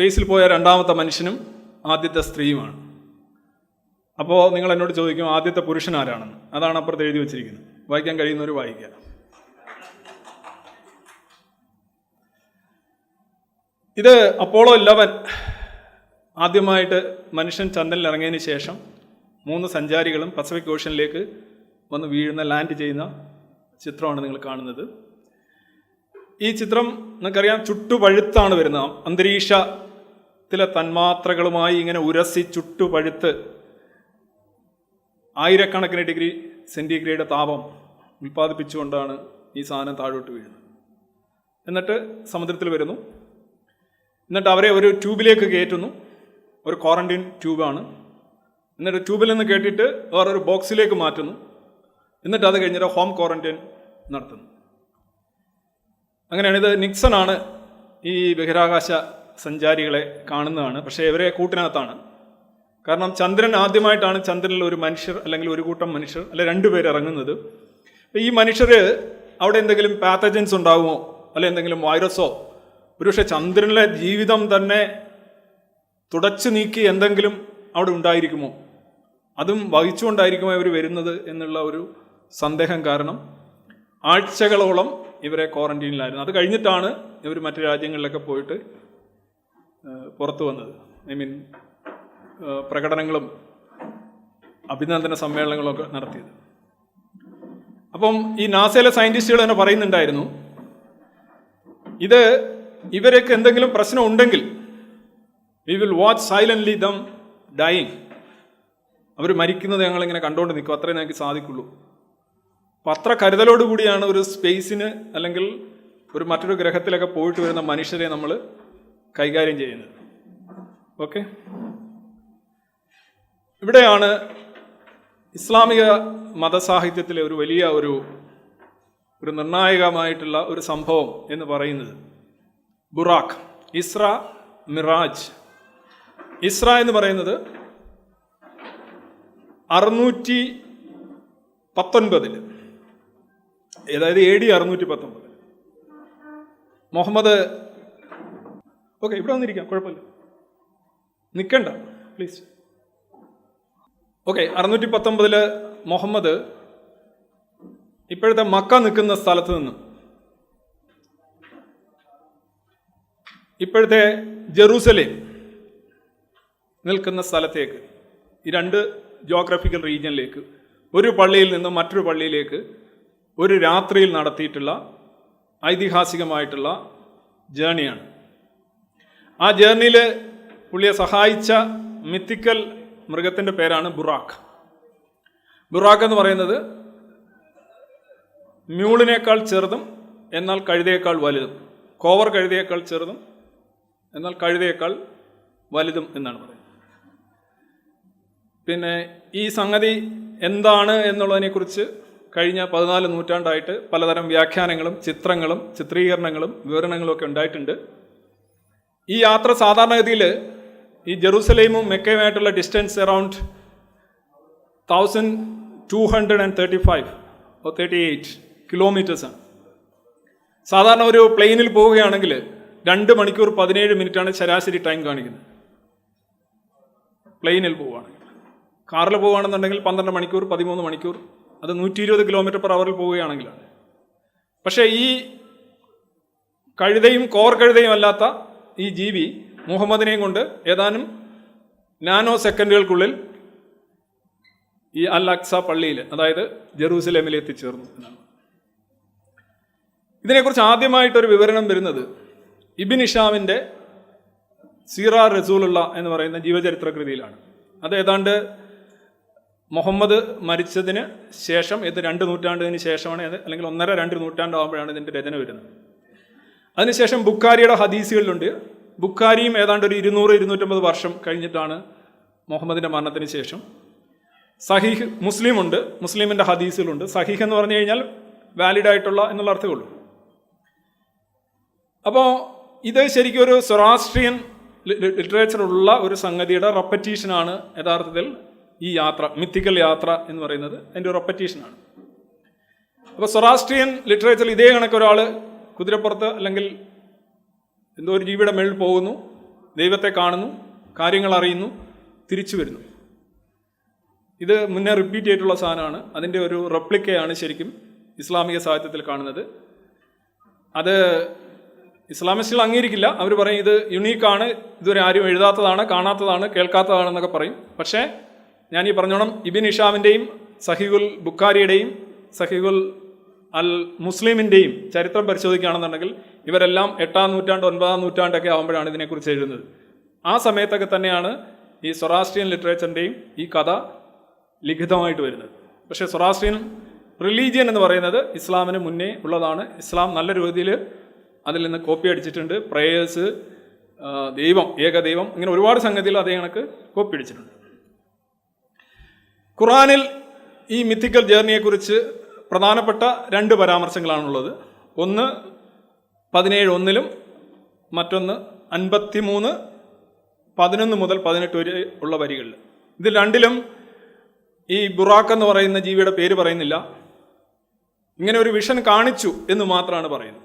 സ്പേസിൽ പോയ രണ്ടാമത്തെ മനുഷ്യനും ആദ്യത്തെ സ്ത്രീയുമാണ്. അപ്പോൾ നിങ്ങൾ എന്നോട് ചോദിക്കും ആദ്യത്തെ പുരുഷൻ ആരാണെന്ന്? അതാണ് അപ്പുറത്ത് എഴുതി വെച്ചിരിക്കുന്നത്. വായിക്കാൻ കഴിയുന്നവർ വായിക്കുക. ഇത് അപ്പോളോ ഇലവൻ ആദ്യമായിട്ട് മനുഷ്യൻ ചന്ദ്രനിൽ ഇറങ്ങിയതിന് ശേഷം മൂന്ന് സഞ്ചാരികളും പസഫിക് ഓഷ്യനിലേക്ക് വന്ന് വീഴുന്ന ലാൻഡ് ചെയ്യുന്ന ചിത്രമാണ് നിങ്ങൾ കാണുന്നത്. ഈ ചിത്രം നിങ്ങൾക്കറിയാം ചുട്ടുപഴുത്താണ് വരുന്നത്. അന്തരീക്ഷത്തിലെ തന്മാത്രകളുമായി ഇങ്ങനെ ഉരസി ചുട്ടുപഴുത്ത് ആയിരക്കണക്കിന് ഡിഗ്രി സെന്റിഗ്രേഡ് താപം ഉൽപ്പാദിപ്പിച്ചുകൊണ്ടാണ് ഈ സാധനം താഴോട്ട് വീഴുന്നത്. എന്നിട്ട് സമുദ്രത്തിൽ വരുന്നു. എന്നിട്ട് അവരെ ഒരു ട്യൂബിലേക്ക് കയറ്റുന്നു. ഒരു ക്വാറന്റൈൻ ട്യൂബാണ്. എന്നിട്ട് ട്യൂബിൽ നിന്ന് കേട്ടിട്ട് വേറൊരു ബോക്സിലേക്ക് മാറ്റുന്നു. എന്നിട്ട് അത് കഴിഞ്ഞിട്ട് ഹോം ക്വാറന്റൈൻ നടത്തുന്നു. അങ്ങനെയാണ് ഇത് നിക്സൺ ആണ് ഈ ബഹിരാകാശ സഞ്ചാരികളെ കാണുന്നതാണ്. പക്ഷേ ഇവരെ കൂട്ടിനകത്താണ്. കാരണം ചന്ദ്രൻ ആദ്യമായിട്ടാണ് ചന്ദ്രനിൽ ഒരു മനുഷ്യർ അല്ലെങ്കിൽ ഒരു കൂട്ടം മനുഷ്യർ അല്ലെ രണ്ടുപേർ ഇറങ്ങുന്നത്. ഈ മനുഷ്യർ അവിടെ എന്തെങ്കിലും പാത്തജൻസ് ഉണ്ടാകുമോ അല്ലെ എന്തെങ്കിലും വൈറസോ ഒരുപക്ഷെ ചന്ദ്രനിലെ ജീവിതം തന്നെ തുടച്ചു നീക്കി എന്തെങ്കിലും അവിടെ ഉണ്ടായിരിക്കുമോ? അതും വഹിച്ചുകൊണ്ടായിരിക്കുമോ ഇവർ വരുന്നത് എന്നുള്ള ഒരു സന്ദേഹം കാരണം ആഴ്ചകളോളം ഇവരെ ക്വാറന്റീനിലായിരുന്നു അത് കഴിഞ്ഞിട്ടാണ് ഇവർ മറ്റു രാജ്യങ്ങളിലൊക്കെ പോയിട്ട് പുറത്തു വന്നത്. ഐ മീൻ പ്രകടനങ്ങളും അഭിനന്ദന സമ്മേളനങ്ങളും ഒക്കെ നടത്തിയത്. അപ്പം ഈ നാസയിലെ സയന്റിസ്റ്റുകൾ തന്നെ പറയുന്നുണ്ടായിരുന്നു ഇത് ഇവരൊക്കെ എന്തെങ്കിലും പ്രശ്നം ഉണ്ടെങ്കിൽ we will watch silently them dying അവർ മരിക്കുന്നത് ഞങ്ങളിങ്ങനെ കണ്ടുകൊണ്ട് നിൽക്കും. അത്രേ ഞങ്ങൾക്ക് സാധിക്കുള്ളൂ. അപ്പം അത്ര കരുതലോടുകൂടിയാണ് ഒരു സ്പേസിന് അല്ലെങ്കിൽ ഒരു മറ്റൊരു ഗ്രഹത്തിലൊക്കെ പോയിട്ട് വരുന്ന മനുഷ്യരെ നമ്മൾ കൈകാര്യം ചെയ്യുന്നത്. ഓക്കെ ഇവിടെയാണ് ഇസ്ലാമിക മതസാഹിത്യത്തിലെ ഒരു വലിയ ഒരു ഒരു നിർണായകമായിട്ടുള്ള ഒരു സംഭവം എന്ന് പറയുന്നത് ബുറാഖ് ഇസ്ര മിറാജ്. ഇസ്ര എന്ന് പറയുന്നത് അറുന്നൂറ്റി പത്തൊൻപതിൽ അതായത് എ ഡി അറുന്നൂറ്റി പത്തൊൻപത് മുഹമ്മദ് ഓക്കെ ഇവിടെ വന്നിരിക്കാം. കുഴപ്പമില്ല. നിൽക്കണ്ട പ്ലീസ് ഓക്കെ അറുന്നൂറ്റി പത്തൊമ്പതിൽ മുഹമ്മദ് ഇപ്പോഴത്തെ മക്ക നിൽക്കുന്ന സ്ഥലത്ത് നിന്നും ഇപ്പോഴത്തെ ജെറൂസലേം നിൽക്കുന്ന സ്ഥലത്തേക്ക് ഈ രണ്ട് ജോഗ്രഫിക്കൽ റീജിയനിലേക്ക് ഒരു പള്ളിയിൽ നിന്നും മറ്റൊരു പള്ളിയിലേക്ക് ഒരു രാത്രിയിൽ നടത്തിയിട്ടുള്ള ഐതിഹാസികമായിട്ടുള്ള ജേണിയാണ് ആ ജേർണിയിൽ പുള്ളിയെ സഹായിച്ച മിത്തിക്കൽ മൃഗത്തിന്റെ പേരാണ് ബുറാഖ്. ബുറാഖ് എന്ന് പറയുന്നത് മ്യൂളിനേക്കാൾ ചെറുതും എന്നാൽ കഴുതയേക്കാൾ വലുതും. കോവർ കഴുതയേക്കാൾ ചെറുതും എന്നാൽ കഴുതയേക്കാൾ വലുതും എന്നാണ് പറയുന്നത്. പിന്നെ ഈ സംഗതി എന്താണ് എന്നുള്ളതിനെക്കുറിച്ച് കഴിഞ്ഞ പതിനാല് നൂറ്റാണ്ടായിട്ട് പലതരം വ്യാഖ്യാനങ്ങളും ചിത്രങ്ങളും ചിത്രീകരണങ്ങളും വിവരണങ്ങളും ഒക്കെ ഉണ്ടായിട്ടുണ്ട്. ഈ യാത്ര സാധാരണഗതിയിൽ ഈ ജെറൂസലേമും മെക്കയുമായിട്ടുള്ള distance around thousand two hundred and thirty five o thirty eight കിലോമീറ്റേഴ്സാണ് സാധാരണ ഒരു പ്ലെയിനിൽ പോവുകയാണെങ്കിൽ രണ്ട് മണിക്കൂർ പതിനേഴ് മിനിറ്റാണ് ശരാശരി ടൈം കാണിക്കുന്നത്. പ്ലെയിനിൽ പോവുകയാണെങ്കിൽ. കാറിൽ പോവുകയാണെന്നുണ്ടെങ്കിൽ പന്ത്രണ്ട് മണിക്കൂർ പതിമൂന്ന് മണിക്കൂർ അത് നൂറ്റി ഇരുപത് കിലോമീറ്റർ പെർ അവറിൽ പോവുകയാണെങ്കിലാണ്. പക്ഷേ ഈ കഴുതയും കോർ കഴുതയും അല്ലാത്ത ഈ ജീവി മുഹമ്മദിനെയും കൊണ്ട് ഏതാനും നാനോ സെക്കൻഡുകൾക്കുള്ളിൽ ഈ അൽ അക്സ പള്ളിയിൽ അതായത് ജെറൂസലേമിൽ എത്തിച്ചേർന്നു ഇതിനെക്കുറിച്ച് ആദ്യമായിട്ടൊരു വിവരണം വരുന്നത് ഇബിൻ ഇഷാമിന്റെ സീറ റസൂലുള്ള എന്ന് പറയുന്ന ജീവചരിത്ര കൃതിയിലാണ് അത് ഏതാണ്ട് മുഹമ്മദ് മരിച്ചതിന് ശേഷം ഇത് രണ്ട് നൂറ്റാണ്ടിന് ശേഷമാണ് അല്ലെങ്കിൽ ഒന്നര രണ്ട് നൂറ്റാണ്ടാകുമ്പോഴാണ് ഇതിന്റെ രചന വരുന്നത്. അതിനുശേഷം ബുക്കാരിയുടെ ഹദീസുകളിലുണ്ട്. ബുക്കാരിയും ഏതാണ്ട് ഒരു ഇരുന്നൂറ് ഇരുന്നൂറ്റമ്പത് വർഷം കഴിഞ്ഞിട്ടാണ് മുഹമ്മദിന്റെ മരണത്തിന് ശേഷം. സഹീഹ് മുസ്ലിമുണ്ട് മുസ്ലിമിന്റെ ഹദീസുകളുണ്ട്. സഹീഹ് എന്ന് പറഞ്ഞു കഴിഞ്ഞാൽ വാലിഡ് ആയിട്ടുള്ള എന്നുള്ള അർത്ഥമേ ഉള്ളൂ. അപ്പോൾ ഇത് ശരിക്കും ഒരു സൊറാസ്ട്രിയൻ ലിറ്ററേച്ചറുള്ള ഒരു സംഗതിയുടെ റെപ്പറ്റീഷനാണ് യഥാർത്ഥത്തിൽ ഈ യാത്ര മിത്തിക്കൽ യാത്ര എന്ന് പറയുന്നത്. അതിന്റെ റെപ്പറ്റീഷനാണ് അപ്പോൾ സൊറാസ്ട്രിയൻ ലിറ്ററേച്ചറിൽ ഇതേ കണക്ക് ഒരാൾ കുതിരപ്പുറത്ത് അല്ലെങ്കിൽ എന്തോ ഒരു ജീവിയുടെ മേളിൽ പോകുന്നു ദൈവത്തെ കാണുന്നു കാര്യങ്ങൾ അറിയുന്നു തിരിച്ചു വരുന്നു. ഇത് മുന്നേ റിപ്പീറ്റ് ചെയ്തിട്ടുള്ള സാധനമാണ്. അതിന്റെ ഒരു റെപ്ലിക്കയാണ് ശരിക്കും ഇസ്ലാമിക സാഹിത്യത്തിൽ കാണുന്നത്. അത് ഇസ്ലാമിസ്റ്റുകൾ അംഗീകരിക്കില്ല. അവർ പറയും ഇത് യുണീക്കാണ് ഇതുവരെ ആരും എഴുതാത്തതാണ് കാണാത്തതാണ് കേൾക്കാത്തതാണെന്നൊക്കെ പറയും. പക്ഷേ ഞാൻ ഈ പറഞ്ഞോണം ഇബിൻ ഇഷാമിന്റെയും സഹിഗുൽ ബുക്കാരിയുടെയും സഹിഗുൽ അൽ മുസ്ലിമിന്റെയും ചരിത്രം പരിശോധിക്കുകയാണെന്നുണ്ടെങ്കിൽ ഇവരെല്ലാം എട്ടാം നൂറ്റാണ്ട് ഒൻപതാം നൂറ്റാണ്ടൊക്കെ ആകുമ്പോഴാണ് ഇതിനെക്കുറിച്ച് എഴുതുന്നത്. ആ സമയത്തൊക്കെ തന്നെയാണ് ഈ സൊറാസ്ട്രിയൻ ലിറ്ററേച്ചറിന്റെയും ഈ കഥ ലിഖിതമായിട്ട് വരുന്നത്. പക്ഷേ സൊറാസ്ട്രിയൻ റിലീജിയൻ എന്ന് പറയുന്നത് ഇസ്ലാമിന് മുന്നേ ഉള്ളതാണ്. ഇസ്ലാം നല്ല രീതിയിൽ അതിൽ നിന്ന് കോപ്പി അടിച്ചിട്ടുണ്ട്. പ്രേയേഴ്സ് ദൈവം ഏകദൈവം ഇങ്ങനെ ഒരുപാട് സംഗതികൾ അതേ കണക്ക് കോപ്പി അടിച്ചിട്ടുണ്ട്. ഖുറാനിൽ ഈ മിത്തിക്കൽ ജേർണിയെക്കുറിച്ച് പ്രധാനപ്പെട്ട രണ്ട് പരാമർശങ്ങളാണുള്ളത്. ഒന്ന് പതിനേഴ് ഒന്നിലും മറ്റൊന്ന് അൻപത്തി മൂന്ന് പതിനൊന്ന് മുതൽ പതിനെട്ട് വരെ ഉള്ള വരികളിൽ ഇതിൽ രണ്ടിലും ഈ ബുറാക്ക് എന്ന് പറയുന്ന ജീവിയുടെ പേര് പറയുന്നില്ല. ഇങ്ങനെ ഒരു വിഷൻ കാണിച്ചു എന്ന് മാത്രമാണ് പറയുന്നത്.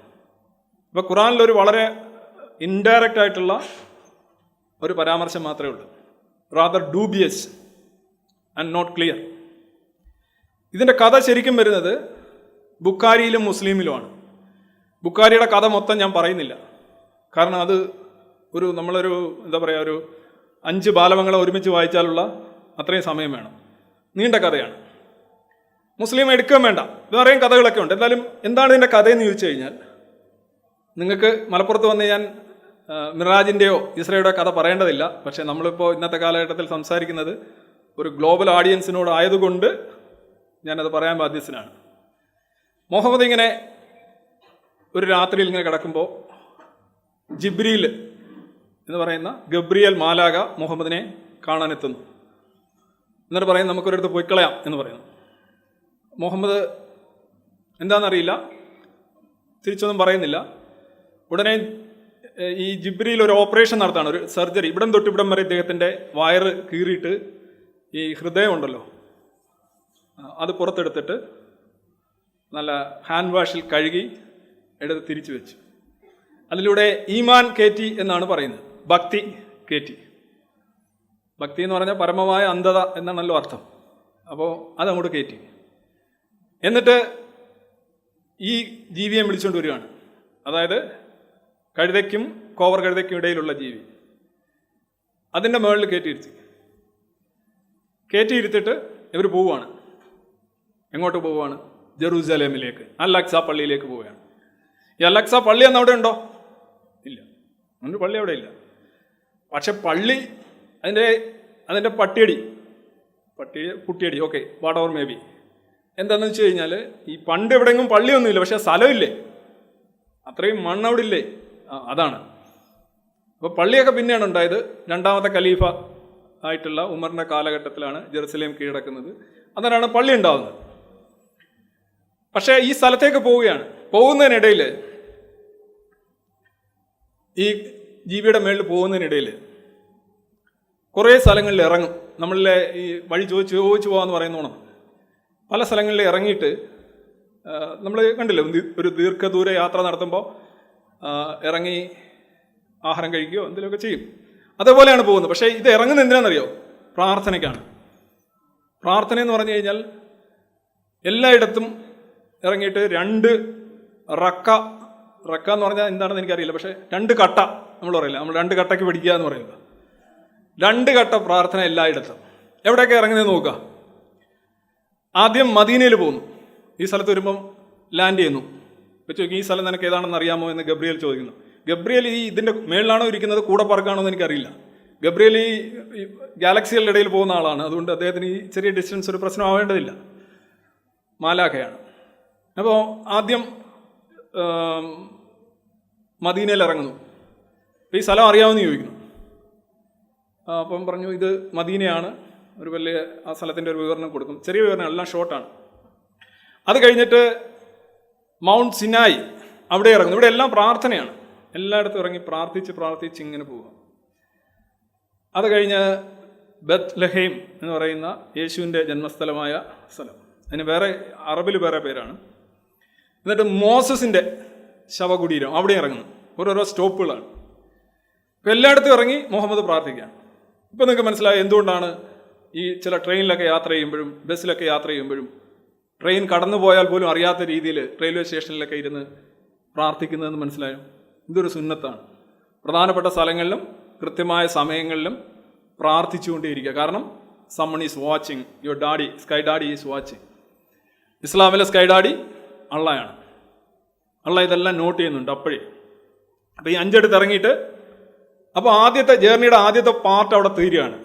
അപ്പോൾ ഖുറാനിലൊരു വളരെ ഇൻഡയറക്റ്റ് ആയിട്ടുള്ള ഒരു പരാമർശം മാത്രമേ ഉള്ളൂ. Rather dubious and not clear ഇതിന്റെ കഥ ശരിക്കും വരുന്നത് ബുക്കാരിയിലും മുസ്ലിമിലുമാണ്. ബുക്കാരിയുടെ കഥ മൊത്തം ഞാൻ പറയുന്നില്ല. കാരണം അത് ഒരു നമ്മളൊരു എന്താ പറയുക ഒരു അഞ്ച് ബാലവങ്ങളെ ഒരുമിച്ച് വായിച്ചാലുള്ള അത്രയും സമയം വേണം. നീണ്ട കഥയാണ്. മുസ്ലിം എടുക്കുകയും വേണ്ട. വേറെയും കഥകളൊക്കെ ഉണ്ട്. എന്തായാലും എന്താണ് ഇതിന്റെ കഥയെന്ന് ചോദിച്ചു കഴിഞ്ഞാൽ നിങ്ങൾക്ക് മലപ്പുറത്ത് വന്ന് ഞാൻ മിറാജിന്റെയോ ഇസ്രയുടെ കഥ പറയേണ്ടതില്ല. പക്ഷേ നമ്മളിപ്പോൾ ഇന്നത്തെ കാലഘട്ടത്തിൽ സംസാരിക്കുന്നത് ഒരു ഗ്ലോബൽ ഓഡിയൻസിനോട് ആയതുകൊണ്ട് ഞാനത് പറയാൻ ബാധ്യസ്ഥനാണ്. മുഹമ്മദ് ഇങ്ങനെ ഒരു രാത്രിയിൽ ഇങ്ങനെ കിടക്കുമ്പോൾ ജിബ്രീൽ എന്ന് പറയുന്ന ഗബ്രിയൽ മാലാക മുഹമ്മദിനെ കാണാനെത്തുന്നു. എന്നിട്ട് പറയും നമുക്കൊരിടത്ത് പോയി കളയാം എന്ന് പറയുന്നു. മുഹമ്മദ് എന്താണെന്നറിയില്ല. തിരിച്ചൊന്നും പറയുന്നില്ല. ഉടനെ ഈ ജിബ്രിയിൽ ഒരു ഓപ്പറേഷൻ നടത്താണ് ഒരു സർജറി. ഇവിടം തൊട്ട് ഇവിടം വരെ ഇദ്ദേഹത്തിന്റെ വയറ് കീറിയിട്ട് ഈ ഹൃദയം ഉണ്ടല്ലോ ആ, അത് പുറത്തെടുത്തിട്ട് നല്ല ഹാൻഡ് വാഷിൽ കഴുകി എടുത്ത് തിരിച്ചു വെച്ചു. അതിലൂടെ ഈമാൻ കയറ്റി എന്നാണ് പറയുന്നത്. ഭക്തി കയറ്റി ഭക്തി എന്ന് പറഞ്ഞാൽ പരമമായ അന്ധത എന്നാണല്ലോ അർത്ഥം. അപ്പോൾ അതങ്ങോട്ട് കയറ്റി എന്നിട്ട് ഈ ജീവിയെ വിളിച്ചുകൊണ്ട് വരികയാണ്. അതായത് കഴുതയ്ക്കും കോവർ കഴുതയ്ക്കും ഇടയിലുള്ള ജീവി. അതിന്റെ മുകളിൽ കയറ്റിയിരുത്തി കയറ്റിയിരുത്തിട്ട് ഇവർ പോവുകയാണ്. എങ്ങോട്ട് പോവുകയാണ്? ജെറൂസലേമിലേക്ക് അലക്സ പള്ളിയിലേക്ക് പോവുകയാണ്. ഈ അലക്സ പള്ളി അന്ന് അവിടെ ഉണ്ടോ? ഇല്ല. അതിന്റെ പള്ളി അവിടെ ഇല്ല. പക്ഷെ പള്ളി അതിന്റെ അതിന്റെ പട്ടിയടി പട്ടി കുട്ടിയടി okay what or maybe. എന്താണെന്ന് വെച്ച് കഴിഞ്ഞാൽ ഈ പണ്ട് എവിടെയെങ്കിലും പള്ളിയൊന്നുമില്ല പക്ഷെ സ്ഥലമില്ലേ? അത്രയും മണ്ണ് അവിടെ ഇല്ലേ അതാണ്. അപ്പോൾ പള്ളിയൊക്കെ പിന്നെയാണ് ഉണ്ടായത്. രണ്ടാമത്തെ ഖലീഫ ആയിട്ടുള്ള ഉമറിന്റെ കാലഘട്ടത്തിലാണ് ജെറുസലേം കീഴടക്കുന്നത്. അന്നേരമാണ് പള്ളി ഉണ്ടാവുന്നത്. പക്ഷേ ഈ സ്ഥലത്തേക്ക് പോവുകയാണ്. പോകുന്നതിനിടയിൽ ഈ ജീവിയുടെ മേളിൽ പോകുന്നതിനിടയിൽ കുറേ സ്ഥലങ്ങളിൽ ഇറങ്ങും. നമ്മളിലെ ഈ വഴി ചോദിച്ച് ചോദിച്ചു പോകാമെന്ന് പറയുന്നോണം. പല സ്ഥലങ്ങളിൽ ഇറങ്ങിയിട്ട് നമ്മൾ കണ്ടില്ലേ ഒരു ദീർഘദൂര യാത്ര നടത്തുമ്പോൾ ഇറങ്ങി ആഹാരം കഴിക്കുകയോ എന്തെങ്കിലുമൊക്കെ ചെയ്യും. അതേപോലെയാണ് പോകുന്നത്. പക്ഷേ ഇത് ഇറങ്ങുന്നത് എന്തിനാണെന്നറിയോ? പ്രാർത്ഥനയ്ക്കാണ്. പ്രാർത്ഥന എന്ന് പറഞ്ഞു കഴിഞ്ഞാൽ എല്ലായിടത്തും ഇറങ്ങിയിട്ട് രണ്ട് റക്ക റക്ക എന്ന് പറഞ്ഞാൽ എന്താണെന്ന് എനിക്കറിയില്ല പക്ഷേ രണ്ട് കട്ട നമ്മൾ പറയില്ല നമ്മൾ രണ്ട് കട്ടയ്ക്ക് പിടിക്കുക എന്ന് പറയുന്നത്. രണ്ട് കട്ട പ്രാർത്ഥന എല്ലായിടത്തും. എവിടെയൊക്കെ ഇറങ്ങുന്നത് നോക്കുക. ആദ്യം മദീനയിൽ പോകുന്നു. ഈ സ്ഥലത്ത് വരുമ്പം ലാൻഡ് ചെയ്യുന്നു. വെച്ച് നോക്കി ഈ സ്ഥലം നിനക്ക് ഏതാണെന്ന് അറിയാമോ എന്ന് ഗബ്രിയൽ ചോദിക്കുന്നു. ഗബ്രിയൽ ഈ ഇതിന്റെ മേളിലാണോ ഇരിക്കുന്നത് കൂടെ പറക്കാണോ എന്ന് എനിക്കറിയില്ല. ഗബ്രിയൽ ഈ ഗാലക്സികളുടെ ഇടയിൽ പോകുന്ന ആളാണ്. അതുകൊണ്ട് അദ്ദേഹത്തിന് ഈ ചെറിയ ഡിസ്റ്റൻസ് ഒരു പ്രശ്നമാവേണ്ടതില്ല. മാലാഖയാണ്. അപ്പോൾ ആദ്യം മദീനയിൽ ഇറങ്ങുന്നു ഈ സ്ഥലം അറിയാമെന്ന് ചോദിക്കുന്നു. അപ്പം പറഞ്ഞു ഇത് മദീനയാണ്. ഒരു വലിയ ആ സ്ഥലത്തിന്റെ ഒരു വിവരണം കൊടുക്കും ചെറിയ വിവരണം എല്ലാം ഷോർട്ടാണ്. അത് കഴിഞ്ഞിട്ട് മൗണ്ട് സിനായി അവിടെ ഇറങ്ങുന്നു. ഇവിടെ എല്ലാം പ്രാർത്ഥനയാണ്. എല്ലായിടത്തും ഇറങ്ങി പ്രാർത്ഥിച്ച് പ്രാർത്ഥിച്ച് ഇങ്ങനെ പോവുക. അത് കഴിഞ്ഞ് ബത്ത് ലഹീം എന്ന് പറയുന്ന യേശുവിന്റെ ജന്മസ്ഥലമായ സ്ഥലം. അതിന് വേറെ അറബിൽ വേറെ പേരാണ്. എന്നിട്ട് മോസസിന്റെ ശവകുടീരം അവിടെ ഇറങ്ങുന്നു. ഓരോരോ സ്റ്റോപ്പുകളാണ്. ഇപ്പം എല്ലായിടത്തും ഇറങ്ങി മുഹമ്മദ് പ്രാർത്ഥിക്കുക ഇപ്പം നിങ്ങൾക്ക് മനസ്സിലായി എന്തുകൊണ്ടാണ് ഈ ചില ട്രെയിനിലൊക്കെ യാത്ര ചെയ്യുമ്പോഴും ബസ്സിലൊക്കെ യാത്ര ചെയ്യുമ്പോഴും ട്രെയിൻ കടന്നു പോയാൽ പോലും അറിയാത്ത രീതിയിൽ റെയിൽവേ സ്റ്റേഷനിലൊക്കെ ഇരുന്ന് പ്രാർത്ഥിക്കുന്നതെന്ന് മനസ്സിലായോ? ഇതൊരു സുന്നത്താണ്. പ്രധാനപ്പെട്ട സ്ഥലങ്ങളിലും കൃത്യമായ സമയങ്ങളിലും പ്രാർത്ഥിച്ചുകൊണ്ടേയിരിക്കുക. കാരണം someone is watching your daddy sky daddy is watching ഇസ്ലാമിലെ സ്കൈ ഡാഡി അള്ളയാണ്. അള്ള ഇതെല്ലാം നോട്ട് ചെയ്യുന്നുണ്ട് അപ്പോഴേ. അപ്പോൾ ഈ അഞ്ചെടുത്ത് ഇറങ്ങിയിട്ട് അപ്പോൾ ആദ്യത്തെ ജേർണിയുടെ ആദ്യത്തെ പാർട്ട് അവിടെ തീരുകയാണ്.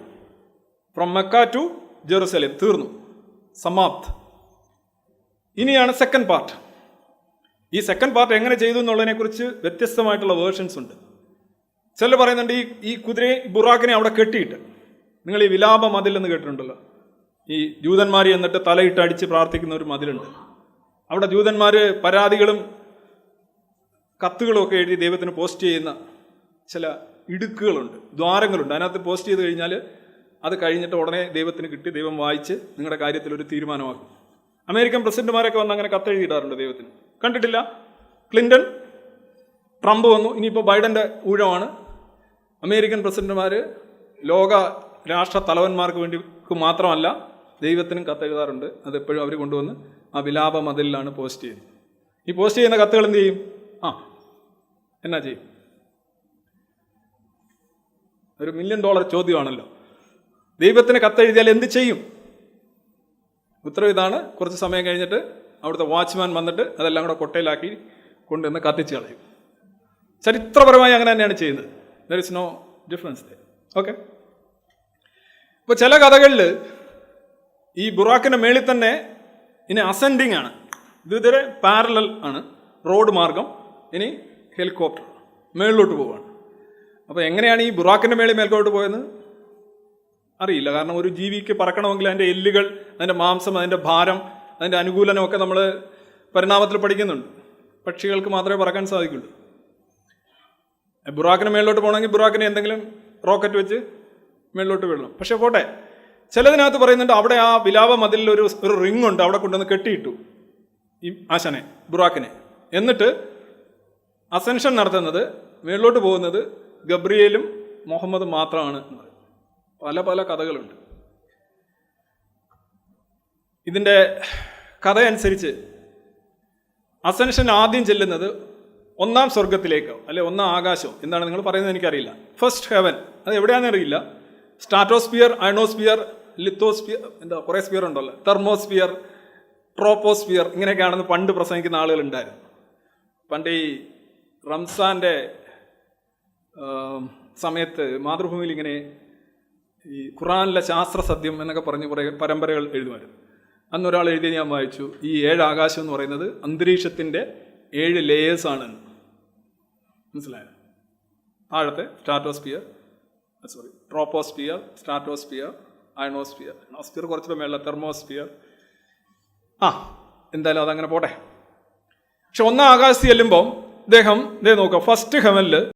ഫ്രം മെക്ക ടു ജെറുസലേം തീർന്നു. സമാപ്ത്. ഇനിയാണ് സെക്കൻഡ് പാർട്ട് ഈ സെക്കൻഡ് പാർട്ട് എങ്ങനെ ചെയ്തു എന്നുള്ളതിനെക്കുറിച്ച് വ്യത്യസ്തമായിട്ടുള്ള വേർഷൻസ് ഉണ്ട്. ചിലർ പറയുന്നുണ്ട് ഈ ഈ കുതിരയെ ബുറാക്കിനെ അവിടെ കെട്ടിയിട്ട്. നിങ്ങൾ ഈ വിലാപ മതിൽ എന്ന് കേട്ടിട്ടുണ്ടല്ലോ. ഈ ജൂതന്മാർ എന്നിട്ട് തലയിട്ട് അടിച്ച് പ്രാർത്ഥിക്കുന്ന ഒരു മതിലുണ്ട്. അവിടെ ജൂതന്മാർ പരാതികളും കത്തുകളും ഒക്കെ എഴുതി ദൈവത്തിന് പോസ്റ്റ് ചെയ്യുന്ന ചില ഇടുക്കുകളുണ്ട് ദ്വാരങ്ങളുണ്ട്. അതിനകത്ത് പോസ്റ്റ് ചെയ്ത് കഴിഞ്ഞാൽ അത് കഴിഞ്ഞിട്ട് ഉടനെ ദൈവത്തിന് കിട്ടി ദൈവം വായിച്ച് നിങ്ങളുടെ കാര്യത്തിൽ ഒരു തീരുമാനമാക്കും അമേരിക്കൻ പ്രസിഡന്റുമാരൊക്കെ വന്ന് അങ്ങനെ കത്തെഴുതിയിടാറുണ്ട് ദൈവത്തിന്. കണ്ടിട്ടില്ല? ക്ലിന്റൺ ട്രംപ് വന്നു. ഇനിയിപ്പോൾ ബൈഡന്റെ ഊഴമാണ്. അമേരിക്കൻ പ്രസിഡന്റുമാർ ലോക രാഷ്ട്ര തലവന്മാർക്ക് വേണ്ടി മാത്രമല്ല ദൈവത്തിനും കത്തെഴുതാറുണ്ട് അത് എപ്പോഴും അവർ കൊണ്ടുവന്ന് ആ വിലാപ മതിലിലാണ് പോസ്റ്റ് ചെയ്യുന്നത്. ഈ പോസ്റ്റ് ചെയ്യുന്ന കത്തുകൾ എന്ത് ചെയ്യും? ആ എന്നാ ചെയ്യും? ഒരു മില്യൺ ഡോളർ ചോദ്യമാണല്ലോ. ദൈവത്തിന് കത്തെഴുതിയാൽ എന്ത് ചെയ്യും? ഉത്തരവ് ഇതാണ്. കുറച്ച് സമയം കഴിഞ്ഞിട്ട് അവിടുത്തെ വാച്ച്മാൻ വന്നിട്ട് അതെല്ലാം കൂടെ കൊട്ടയിലാക്കി കൊണ്ടുവന്ന് കത്തിച്ച് കളയും. ചരിത്രപരമായി അങ്ങനെ തന്നെയാണ് ചെയ്യുന്നത്. There is no difference okay ഇപ്പോൾ ചില കഥകളിൽ ഈ ബുറാക്കിന്റെ മേളിൽ തന്നെ ഇനി അസെൻഡിങ് ആണ്. ഇത് ഇതുവരെ പാരലൽ ആണ്. റോഡ് മാർഗം ഇനി ഹെലികോപ്റ്റർ മേളിലോട്ട് പോവുകയാണ്. അപ്പോൾ എങ്ങനെയാണ് ഈ ബുറാക്കിന്റെ മേളിൽ മേൽക്കോട്ട് പോയെന്ന് അറിയില്ല. കാരണം ഒരു ജീവിക്ക് പറക്കണമെങ്കിൽ അതിന്റെ എല്ലുകൾ അതിന്റെ മാംസം അതിന്റെ ഭാരം അതിന്റെ അനുകൂലനമൊക്കെ നമ്മൾ പരിണാമത്തിൽ പഠിക്കുന്നുണ്ട്. പക്ഷികൾക്ക് മാത്രമേ പറക്കാൻ സാധിക്കുള്ളൂ. ബുറാക്കിന് മേളിലോട്ട് പോകണമെങ്കിൽ ബുറാക്കിന് എന്തെങ്കിലും റോക്കറ്റ് വെച്ച് മേളിലോട്ട് വിടണം. പക്ഷെ പോട്ടെ. ചിലതിനകത്ത് പറയുന്നുണ്ട് അവിടെ ആ വിലാപ മതിലിൽ ഒരു ഒരു റിംഗ് ഉണ്ട് അവിടെ കൊണ്ടുവന്ന് കെട്ടിയിട്ടു. ഈ ആശനെ ബുറാക്കിനെ എന്നിട്ട് അസെൻഷൻ നടത്തുന്നത് മേളിലോട്ട് പോകുന്നത് ഗബ്രിയേലും മുഹമ്മദും മാത്രമാണ് പല പല കഥകളുണ്ട്. ഇതിന്റെ കഥയനുസരിച്ച് അസെൻഷൻ ആദ്യം ചെല്ലുന്നത് ഒന്നാം സ്വർഗത്തിലേക്കോ അല്ലെ ഒന്നാം ആകാശമോ എന്താണ് നിങ്ങൾ പറയുന്നത് എനിക്കറിയില്ല. ഫസ്റ്റ് ഹെവൻ അത് എവിടെയാണെന്ന് അറിയില്ല. സ്റ്റാറ്റോസ്ഫിയർ അയണോസ്ഫിയർ ലിത്തോസ്ഫിയർ എന്താ കുറേ സ്ഫിയർ ഉണ്ടല്ലോ. തെർമോസ്ഫിയർ ട്രോപ്പോസ്ഫിയർ ഇങ്ങനെയൊക്കെയാണെന്ന് പണ്ട് പ്രസംഗിക്കുന്ന ആളുകളുണ്ടായിരുന്നു. പണ്ട് ഈ റംസാന്റെ സമയത്ത് മാതൃഭൂമിയിൽ ഇങ്ങനെ ഈ ഖുറാനിലെ ശാസ്ത്ര സത്യം എന്നൊക്കെ പറഞ്ഞ് കുറേ പരമ്പരകൾ എഴുതുമായിരുന്നു. അന്ന് ഒരാൾ എഴുതി ഞാൻ വായിച്ചു ഈ ഏഴ് ആകാശം എന്ന് പറയുന്നത് അന്തരീക്ഷത്തിന്റെ ഏഴ് ലേയേഴ്സ് ആണ് മനസ്സിലായോ? താഴത്തെ stratosphere sorry troposphere stratosphere ionosphere ionosphere കുറച്ചുകൂടെ മേളിൽ തെർമോസ്ഫിയർ ആ. എന്തായാലും അതങ്ങനെ പോട്ടെ. പക്ഷെ ഒന്നാം ആകാശത്ത് ചെല്ലുമ്പം അദ്ദേഹം ഇതേ നോക്കുക ഫസ്റ്റ് ഹെവനിൽ